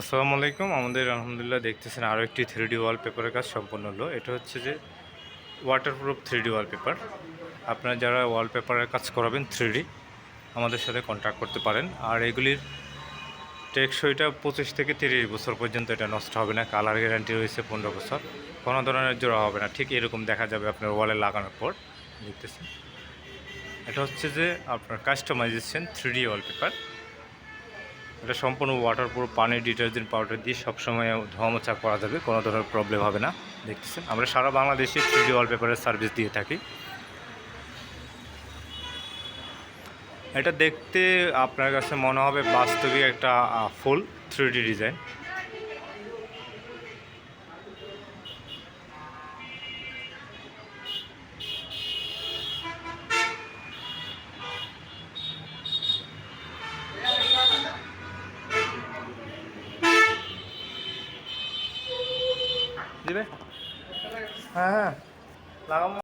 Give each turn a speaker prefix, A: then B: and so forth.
A: আসসালামু আলাইকুম। আমাদের আলহামদুলিল্লাহ দেখতেছেন আরও একটি থ্রি ডি ওয়ালপেপারের কাজ সম্পন্ন হলো। এটা হচ্ছে যে ওয়াটারপ্রুফ থ্রি ডি ওয়ালপেপার আপনারা যারা ওয়ালপেপারের কাজ করাবেন থ্রি আমাদের সাথে কন্ট্যাক্ট করতে পারেন। আর এগুলির টেকসইটা পঁচিশ থেকে তিরিশ বছর পর্যন্ত এটা নষ্ট হবে না। কালার গ্যারান্টি রয়েছে পনেরো বছর। কোনো ধরনের জোড়া হবে না। ঠিক এরকম দেখা যাবে আপনার ওয়ালে লাগানোর পর। দেখতেছেন। এটা হচ্ছে যে আপনার কাস্টমাইজেশন থ্রি ডি ওয়ালপেপার এটা সম্পূর্ণ ওয়াটার প্রুফ পানি ডিটারজেন্ট পাউডার দিয়ে সবসময় ধোয়া মোছা করা যাবে, কোনো ধরনের প্রবলেম হবে না। দেখতেছেন, আমরা সারা বাংলাদেশে থ্রিডি ওয়ালপেপারের সার্ভিস দিয়ে থাকি। এটা দেখতে আপনার কাছে মনে হবে বাস্তবিক একটা ফুল থ্রি ডি ডিজাইন দিবে? হ্যাঁ হ্যাঁ। লাগাবো।